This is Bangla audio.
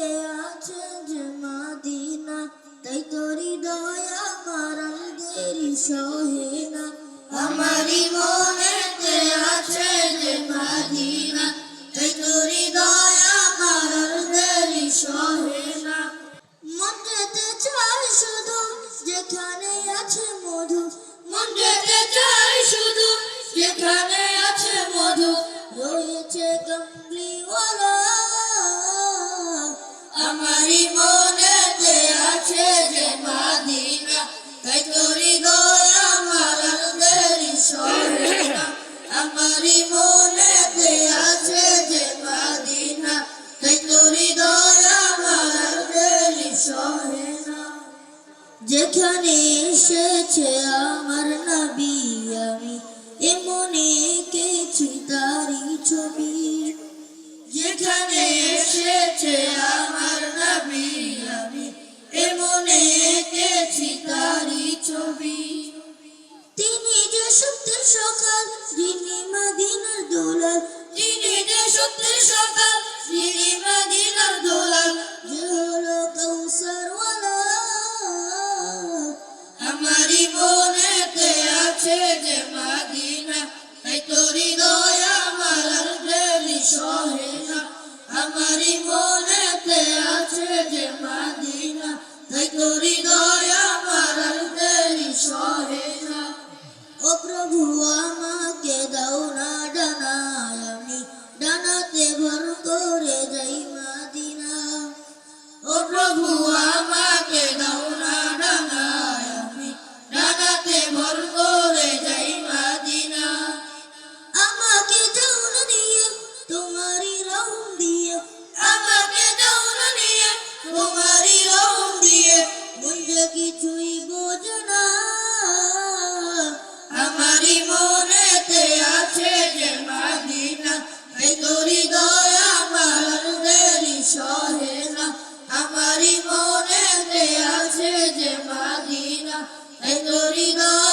মনেতে আছে যে মাদিনা? তাই তোরি দয়া মারাল দেরি সহে না। আমারই মনেতে আছে যে মাদিনা? তাই তোরি দয়া মারাল দেরি সহে না। মন যেতে চাই শুধু যেখানে আছে মধু। মন যেতে চাই শুধু যেখানে আছে মধু। রয়েছে কমলিওয়ালা যেখানে এসেছে আমার নবী আমি এমনে এঁকেছি তারি ছবি। যেখানে এসেছে আমার নবী আমি এমনে এঁকেছি তারি ছবি। তিনি যে সত্যের সকাল, যিনি মাদিনার দোলাল তিনি যে সত্যের সকাল মনেতে আছে যে মাদিনা তাই তোরি দয়া মারার দেরি সহে না আমারই মনেতে আছে যে মাদিনা তাই তোরি ও প্রভু আমাকে কিছুই বোঝো না। আমারই মনেতে আছে যে মাদিনা এই তোরি দয়া আমার দেরি সহে না। আমারই মনেতে আছে যে মাদিনা এই তোরি দয়া